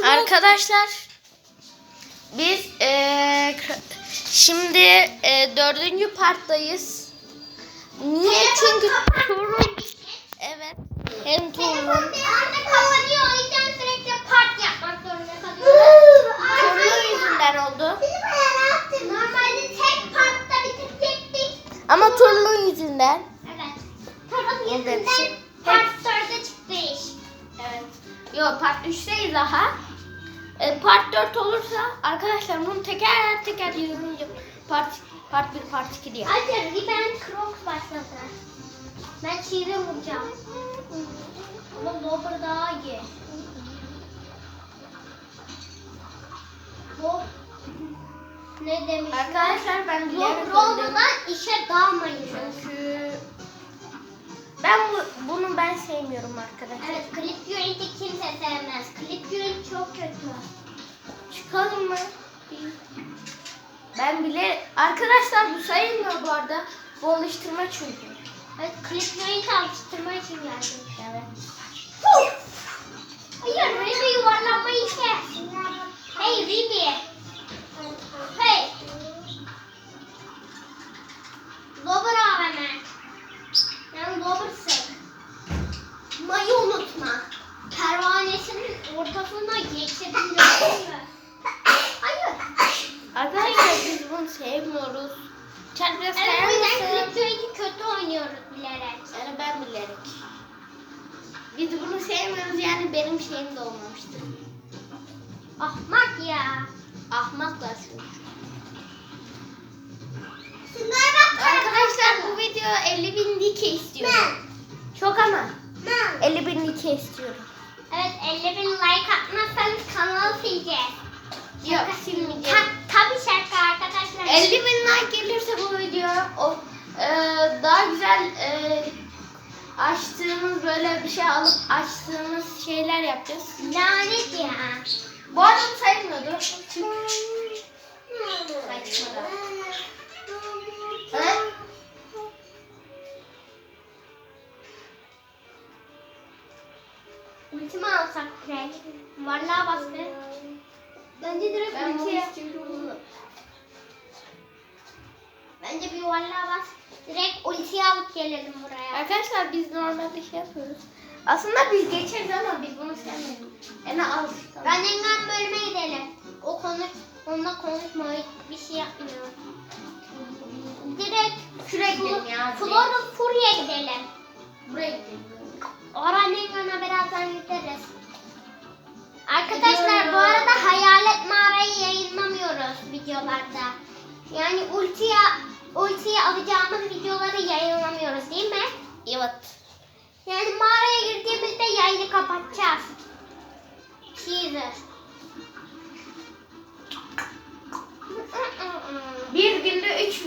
Arkadaşlar biz k- şimdi eee, dördüncü parttayız. Niye? Çünkü Turun evet hem Turun. Turun yüzünden oldu. Normalde tek partta bitirecektik. Ama Turun yüzünden. Evet. Evet. yüzünden part 4'e çıktı iş. Evet. Yo part 3'teyiz daha. E, part 4 olursa arkadaşlar bunu teker teker yorumlayacağım. Part part 1 part 2 diye. Hadi Riben Crocs başladı. Ben çiğde vuracağım. Ama Lover daha iyi. Bu ne demiş? Arkadaşlar ben öldüm. olmadan işe dalmayın. Çünkü ben ben sevmiyorum arkadaşlar. Evet, Clip Joint'i kimse sevmez. Clip Joint çok kötü. Çıkalım mı? Ben bile arkadaşlar bu sayılmıyor bu arada. Bu alıştırma çünkü. Evet, Clip Joint'i alıştırma için geldim. Evet. Hayır, Ribi yuvarlanmayı kes. Hey Ribi. Sevmiyoruz. Sen biraz Evet, yüzden mısın? Joint'i kötü oynuyoruz bilerek. Yani ben bilerek. Biz bunu sevmiyoruz yani benim şeyim de olmamıştı. Ahmak ya. Ahmaklar. Arkadaşlar bu video 50 bin like istiyorum. Çok ama. 50 bin like istiyorum. Evet 50 bin like atmazsanız kanalı sileceğiz. Yok silmeyeceğim. 50 bin like gelirse bu video o e, daha güzel e, açtığımız böyle bir şey alıp açtığımız şeyler yapacağız. Lanet ya. Bu arada sayılmıyordu. Çünkü Saçmalar. Evet. Ultimi alsak direkt. Vallahi bastı. Bence direkt ben ultiye. Bence bir vallahi bas. Direkt ultiyi alıp gelelim buraya. Arkadaşlar biz normalde şey yapıyoruz. Aslında biz geçeriz ama biz bunu sevmedik. Yani az. Ben Engan bölüme gidelim. O konuş, onunla konuşma. Bir şey yapmıyor. Direkt Şuraya ya. Floral Fury'e gidelim. Buraya gidelim. Orhan birazdan gideriz. Arkadaşlar bu arada hayalet mağarayı yayınlamıyoruz videolarda. Yani ultiye, ultiye alacağımız videoları yayınlamıyoruz değil mi? Evet. Yani mağaraya girdiğimizde yayını kapatacağız. Teaser. Bir günde üç,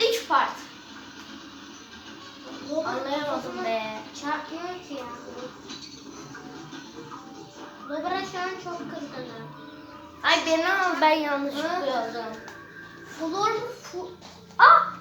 üç part. Anlayamadım be. Çarpmıyor ki ya. Dobra şu an çok kızgınım. Ay beni al ben yanlışlıkla yazdım. Flor mu? Oh!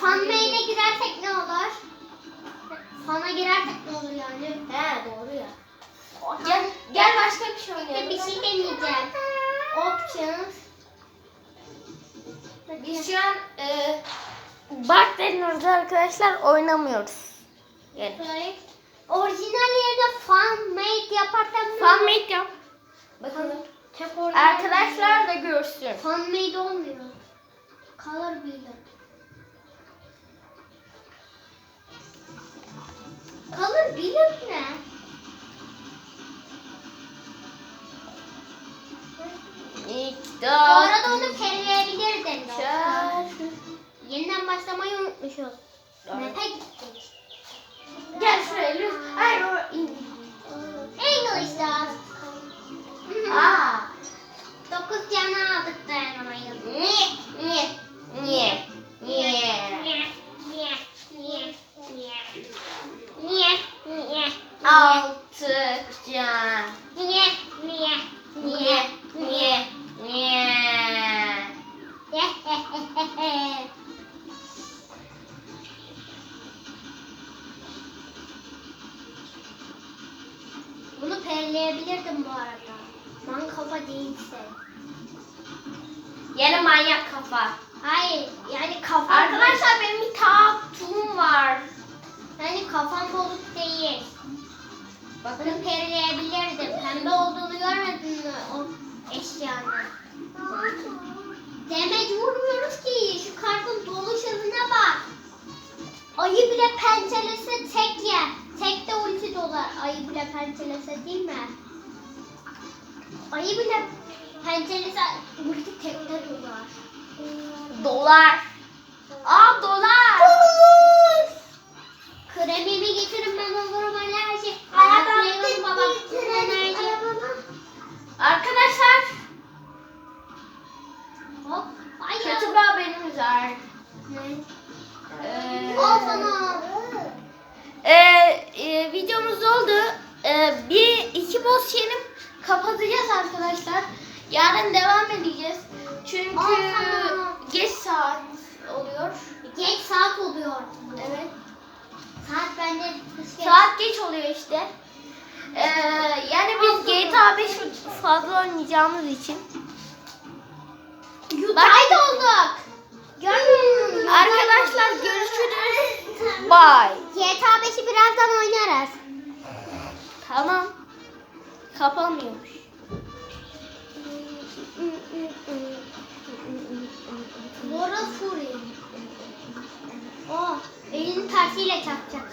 Fan main'e girersek ne olur? Fan'a girersek ne olur yani? He doğru ya. Gel, gel başka bir şey oynayalım. bir şey deneyeceğim. Options. Biz şu an e, Bart deniyoruz arkadaşlar oynamıyoruz. Yani. Böyle Orijinal yerine fan made yaparsam Fan make yap. Bakalım. Arkadaşlar da görsün. Fan made olmuyor. Color builder. Color builder ne? Bu arada onu perileyebilirdin. Yeniden başlamayı unutmuşuz. Map'e gittik. Gel şuraya lütfen. English does. Niye? Niye? Niye? Niye? Niye? Bunu perleyebilirdim bu arada. Man kafa değilse. Yine manyak kafa. Hayır yani kafam Arkadaşlar benim bir tatum var. yani kafam bozuk. Bakın perleyebilirdim. Pembe olduğunu görmedin mi o eşyanın? Demet vurmuyoruz ki. Şu kartın doluş hızına bak. Ayı bile pençelese tek yer. Tek de ulti dolar. Ayı bile pençelese değil mi? Ayı bile pençelese ulti tekte dolar. Dolar. Aa dolar. Kremimi Ee, Al sana. E, videomuz oldu. Ee, bir iki boss yenip kapatacağız arkadaşlar. Yarın devam edeceğiz. Çünkü geç saat oluyor. Geç saat oluyor. Evet. Saat bende kış geç. Saat geç oluyor işte. Ee, yani biz GTA 5 fazla oynayacağımız için. Bye. GTA 5'i birazdan oynarız. Tamam. Kapanmıyormuş. Laura Fury. Oh, elini tersiyle çarpacak